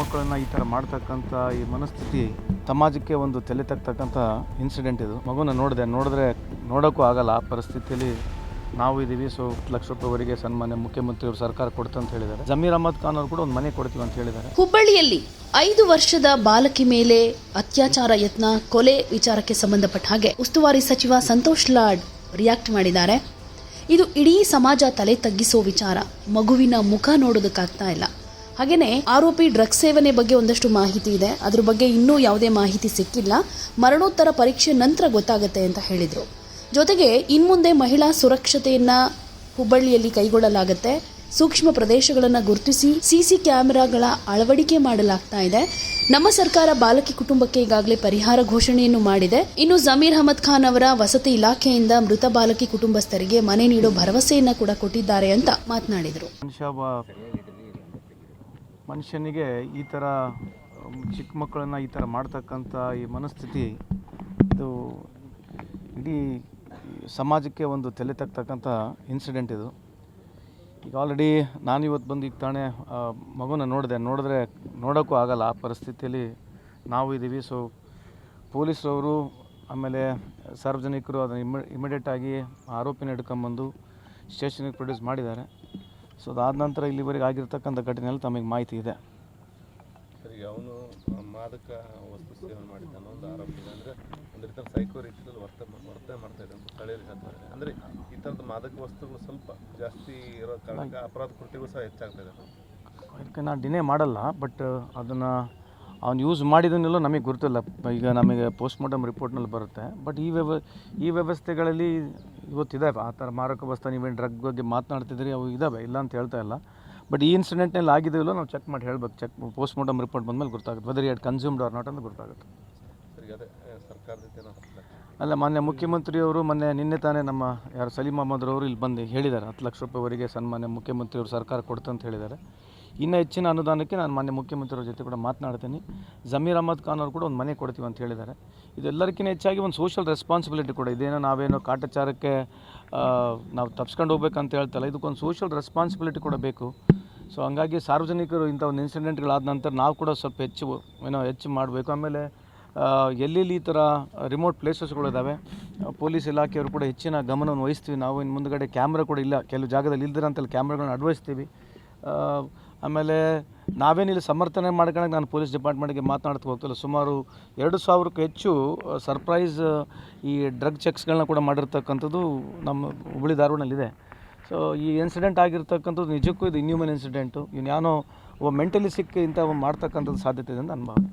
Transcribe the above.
ಮಕ್ಕಳನ್ನ ಈ ಥರ ಮಾಡ್ತಕ್ಕಂಥ ಈ ಮನಸ್ಥಿತಿ ಸಮಾಜಕ್ಕೆ ಒಂದು ತಲೆ ತಗ್ತಕ್ಕಂಥ ಇನ್ಸಿಡೆಂಟ್ ಇದು. ಮಗುನ ನೋಡಿದೆ, ನೋಡಿದ್ರೆ ನೋಡೋಕ್ಕೂ ಆಗಲ್ಲ. ಆ ಪರಿಸ್ಥಿತಿಯಲ್ಲಿ ನಾವು ಇದ್ದೀವಿ ಸೊ ಲಕ್ಷ ರೂಪಾಯಿವರೆಗೆ ಸನ್ಮಾನ್ಯ ಮುಖ್ಯಮಂತ್ರಿಯವರು ಸರ್ಕಾರ ಕೊಡ್ತು ಅಂತ ಹೇಳಿದ್ದಾರೆ. ಜಮೀರ್ ಅಹಮದ್ ಖಾನ್ ಅವರು ಕೂಡ ಒಂದು ಮನೆ ಕೊಡ್ತೀವಿ ಅಂತ ಹೇಳಿದ್ದಾರೆ. ಹುಬ್ಬಳ್ಳಿಯಲ್ಲಿ ಐದು ವರ್ಷದ ಬಾಲಕಿ ಮೇಲೆ ಅತ್ಯಾಚಾರ ಯತ್ನ, ಕೊಲೆ ವಿಚಾರಕ್ಕೆ ಸಂಬಂಧಪಟ್ಟ ಹಾಗೆ ಉಸ್ತುವಾರಿ ಸಚಿವ ಸಂತೋಷ್ ಲಾಡ್ ರಿಯಾಕ್ಟ್ ಮಾಡಿದ್ದಾರೆ. ಇದು ಇಡೀ ಸಮಾಜ ತಲೆ ತಗ್ಗಿಸೋ ವಿಚಾರ. ಮಗುವಿನ ಮುಖ ನೋಡೋದಕ್ಕಾಗ್ತಾ ಇಲ್ಲ. ಹಾಗೇನೆ ಆರೋಪಿ ಡ್ರಗ್ಸ್ ಸೇವನೆ ಬಗ್ಗೆ ಒಂದಷ್ಟು ಮಾಹಿತಿ ಇದೆ. ಅದ್ರ ಬಗ್ಗೆ ಇನ್ನೂ ಯಾವುದೇ ಮಾಹಿತಿ ಸಿಕ್ಕಿಲ್ಲ. ಮರಣೋತ್ತರ ಪರೀಕ್ಷೆ ನಂತರ ಗೊತ್ತಾಗುತ್ತೆ ಅಂತ ಹೇಳಿದರು. ಜೊತೆಗೆ ಇನ್ಮುಂದೆ ಮಹಿಳಾ ಸುರಕ್ಷತೆಯನ್ನ ಹುಬ್ಬಳ್ಳಿಯಲ್ಲಿ ಕೈಗೊಳ್ಳಲಾಗುತ್ತೆ. ಸೂಕ್ಷ್ಮ ಪ್ರದೇಶಗಳನ್ನು ಗುರುತಿಸಿ ಸಿಸಿ ಕ್ಯಾಮೆರಾಗಳ ಅಳವಡಿಕೆ ಮಾಡಲಾಗ್ತಾ ಇದೆ. ನಮ್ಮ ಸರ್ಕಾರ ಬಾಲಕಿ ಕುಟುಂಬಕ್ಕೆ ಈಗಾಗಲೇ ಪರಿಹಾರ ಘೋಷಣೆಯನ್ನು ಮಾಡಿದೆ. ಇನ್ನು ಜಮೀರ್ ಅಹಮದ್ ಖಾನ್ ಅವರ ವಸತಿ ಇಲಾಖೆಯಿಂದ ಮೃತ ಬಾಲಕಿ ಕುಟುಂಬಸ್ಥರಿಗೆ ಮನೆ ನೀಡೋ ಭರವಸೆಯನ್ನ ಕೂಡ ಕೊಟ್ಟಿದ್ದಾರೆ ಅಂತ ಮಾತನಾಡಿದರು. ಮನುಷ್ಯನಿಗೆ ಈ ಥರ ಚಿಕ್ಕ ಮಕ್ಕಳನ್ನು ಈ ಥರ ಮಾಡ್ತಕ್ಕಂಥ ಈ ಮನಸ್ಥಿತಿ, ಇದು ಇಡೀ ಸಮಾಜಕ್ಕೆ ಒಂದು ತಲೆ ತಗ್ತಕ್ಕಂಥ ಇನ್ಸಿಡೆಂಟ್ ಇದು. ಈಗ ಆಲ್ರೆಡಿ ನಾನು ಇವತ್ತು ಬಂದು ಈಗ ತಾನೇ ಮಗುನ ನೋಡಿದೆ. ನೋಡಿದ್ರೆ ನೋಡೋಕ್ಕೂ ಆಗಲ್ಲ. ಆ ಪರಿಸ್ಥಿತಿಯಲ್ಲಿ ನಾವು ಇದ್ದೀವಿ ಸೊ ಪೊಲೀಸರವರು ಆಮೇಲೆ ಸಾರ್ವಜನಿಕರು ಅದನ್ನು ಇಮ್ ಇಮಿಡಿಯೇಟಾಗಿ ಆರೋಪಿನ ಹಿಡ್ಕೊಂಬಂದು ಸ್ಟೇಷನಿಗೆ ಪ್ರೊಡ್ಯೂಸ್ ಮಾಡಿದ್ದಾರೆ. ಸೊ ಅದಾದ ನಂತರ ಇಲ್ಲಿವರೆಗೆ ಆಗಿರ್ತಕ್ಕಂಥ ಘಟನೆಯಲ್ಲಿ ತಮಗೆ ಮಾಹಿತಿ ಇದೆ. ಸರಿ ಅವನು ಮಾದಕ ವಸ್ತು ಸೇವನೆ ಮಾಡಿದ್ದಾನೆ ಒಂದು ಆರೋಪ ಇದೆ. ಅಂದರೆ ಒಂದು ರೀತಿ ಸೈಕೋ ರೀತಿಯಲ್ಲಿ ವರ್ತ ವರ್ತನೆ ಮಾಡ್ತಾ ಇದೆ ಅಂತ ಸ್ಥಳೀಯರು ಹೇಳ್ತಾರೆ ಅಂದರೆ ಈ ಥರದ ಮಾದಕ ವಸ್ತುಗಳು ಸ್ವಲ್ಪ ಜಾಸ್ತಿ ಇರೋ ಕಾರಣಕ್ಕೆ ಅಪರಾಧ ಕೃತ್ಯಗಳು ಸಹ ಹೆಚ್ಚಾಗ್ತಾ ಇದೆ ಅದಕ್ಕೆ ನಾನು ಡಿನೇ ಮಾಡಲ್ಲ ಬಟ್ ಅದನ್ನು ಅವ್ನು ಯೂಸ್ ಮಾಡಿದನ್ನೆಲ್ಲ ನಮಗೆ ಗುರುತಿಲ್ಲ. ಈಗ ನಮಗೆ ಪೋಸ್ಟ್ಮಾರ್ಟಮ್ ರಿಪೋರ್ಟ್ನಲ್ಲಿ ಬರುತ್ತೆ. ಬಟ್ ಈ ವ್ಯವ ಈ ವ್ಯವಸ್ಥೆಗಳಲ್ಲಿ ಇವತ್ತಿದ್ದಾವೆ ಆ ಥರ ಮಾರಕ ವಸ್ತು ನೀವೇನು ಡ್ರಗ್ ಬಗ್ಗೆ ಮಾತನಾಡ್ತಿದ್ರಿ ಅವು ಇದ್ದಾವೆ ಇಲ್ಲ ಅಂತ ಹೇಳ್ತಾ ಇಲ್ಲ. ಬಟ್ ಈ ಇನ್ಸಿಡೆಂಟ್ನಲ್ಲಿ ಆಗಿದೆಯಲ್ಲೋ ನಾವು ಚೆಕ್ ಮಾಡಿ ಹೇಳ್ಬೇಕು. ಚೆಕ್ ಪೋಸ್ಟ್ ಮಾರ್ಟಮ್ ರಿಪೋರ್ಟ್ ಬಂದಮೇಲೆ ಗೊತ್ತಾಗುತ್ತೆ whether he'd consumed or not ಅಂತ ಗೊತ್ತಾಗುತ್ತೆ ಅಲ್ಲ ಮಾನ್ಯ ಮುಖ್ಯಮಂತ್ರಿಯವರು ಮೊನ್ನೆ ನಿನ್ನೆ ತಾನೇ ನಮ್ಮ ಯಾರು ಸಲೀಮ್ ಅಹಮದ್ರವರು ಇಲ್ಲಿ ಬಂದು ಹೇಳಿದ್ದಾರೆ. ಹತ್ತು ಲಕ್ಷ ರೂಪಾಯಿವರೆಗೆ ಸನ್ಮಾನ್ಯ ಮುಖ್ಯಮಂತ್ರಿಯವರು ಸರ್ಕಾರ ಕೊಡ್ತಂತ ಅಂತ ಹೇಳಿದ್ದಾರೆ. ಇನ್ನು ಹೆಚ್ಚಿನ ಅನುದಾನಕ್ಕೆ ನಾನು ಮಾನ್ಯ ಮುಖ್ಯಮಂತ್ರಿಯವ್ರ ಜೊತೆ ಕೂಡ ಮಾತನಾಡ್ತೀನಿ. ಜಮೀರ್ ಅಹಮದ್ ಖಾನ್ ಅವರು ಕೂಡ ಒಂದು ಮನೆ ಕೊಡ್ತೀವಿ ಅಂತ ಹೇಳಿದ್ದಾರೆ. ಇದೆಲ್ಲರಿಗಿಂತ ಹೆಚ್ಚಾಗಿ ಒಂದು ಸೋಷಿಯಲ್ ರೆಸ್ಪಾನ್ಸಿಬಿಲಿಟಿ ಕೂಡ ಇದೇನೋ ನಾವೇನೋ ಕಾಟಾಚಾರಕ್ಕೆ ನಾವು ತಪ್ಸ್ಕೊಂಡು ಹೋಗ್ಬೇಕಂತ ಹೇಳ್ತಲ್ಲ, ಇದಕ್ಕೊಂದು ಸೋಷಿಯಲ್ ರೆಸ್ಪಾನ್ಸಿಬಿಲಿಟಿ ಕೂಡ ಬೇಕು. ಸೊ ಹಂಗಾಗಿ ಸಾರ್ವಜನಿಕರು ಇಂಥ ಒಂದು ಇನ್ಸಿಡೆಂಟ್ಗಳಾದ ನಂತರ ನಾವು ಕೂಡ ಸ್ವಲ್ಪ ಹೆಚ್ಚು, ಏನೋ ಹೆಚ್ಚು ಮಾಡಬೇಕು. ಆಮೇಲೆ ಎಲ್ಲೆಲ್ಲಿ ಈ ಥರ ರಿಮೋಟ್ ಪ್ಲೇಸಸ್ಗಳಿದ್ದಾವೆ ಪೊಲೀಸ್ ಇಲಾಖೆಯವರು ಕೂಡ ಹೆಚ್ಚಿನ ಗಮನವನ್ನು ವಹಿಸ್ತೀವಿ. ನಾವು ಇನ್ನು ಮುಂದಗಡೆ ಕ್ಯಾಮ್ರಾ ಕೂಡ ಇಲ್ಲ. ಕೆಲವು ಜಾಗದಲ್ಲಿ ಇಲ್ದಿರಂತಲ್ಲಿ ಕ್ಯಾಮ್ರಾಗಳನ್ನ ಅಳವಡಿಸ್ತೀವಿ ಆ, ನಾವೇನು ಇಲ್ಲಿ ಸಮರ್ಥನೆ ಮಾಡ್ಕೊಳಕ್ಕೆ ನಾನು ಪೊಲೀಸ್ ಡಿಪಾರ್ಟ್ಮೆಂಟ್ಗೆ ಮಾತನಾಡ್ತಾ ಹೋಗ್ತಿಲ್ಲ. ಸುಮಾರು ಎರಡು ಸಾವಿರಕ್ಕೂ ಹೆಚ್ಚು ಸರ್ಪ್ರೈಸ್ ಈ ಡ್ರಗ್ ಚೆಕ್ಸ್ಗಳನ್ನ ಕೂಡ ಮಾಡಿರ್ತಕ್ಕಂಥದ್ದು ನಮ್ಮ ಹುಬ್ಬಳ್ಳಿ ಧಾರವಾಡಲ್ಲಿದೆ. ಸೊ ಈ ಇನ್ಸಿಡೆಂಟ್ ಆಗಿರ್ತಕ್ಕಂಥದ್ದು ನಿಜಕ್ಕೂ ಇದು ಇನ್ಹ್ಯೂಮನ್ ಇನ್ಸಿಡೆಂಟು. ಯಾನೋ ಒಬ್ಬ ಮೆಂಟಲಿ ಸಿಕ್ಕಿ ಇಂಥ ಮಾಡ್ತಕ್ಕಂಥದ್ದು ಸಾಧ್ಯತೆ ಇದೆ ಅಂತ ನನ್ನ ಭಾವನೆ.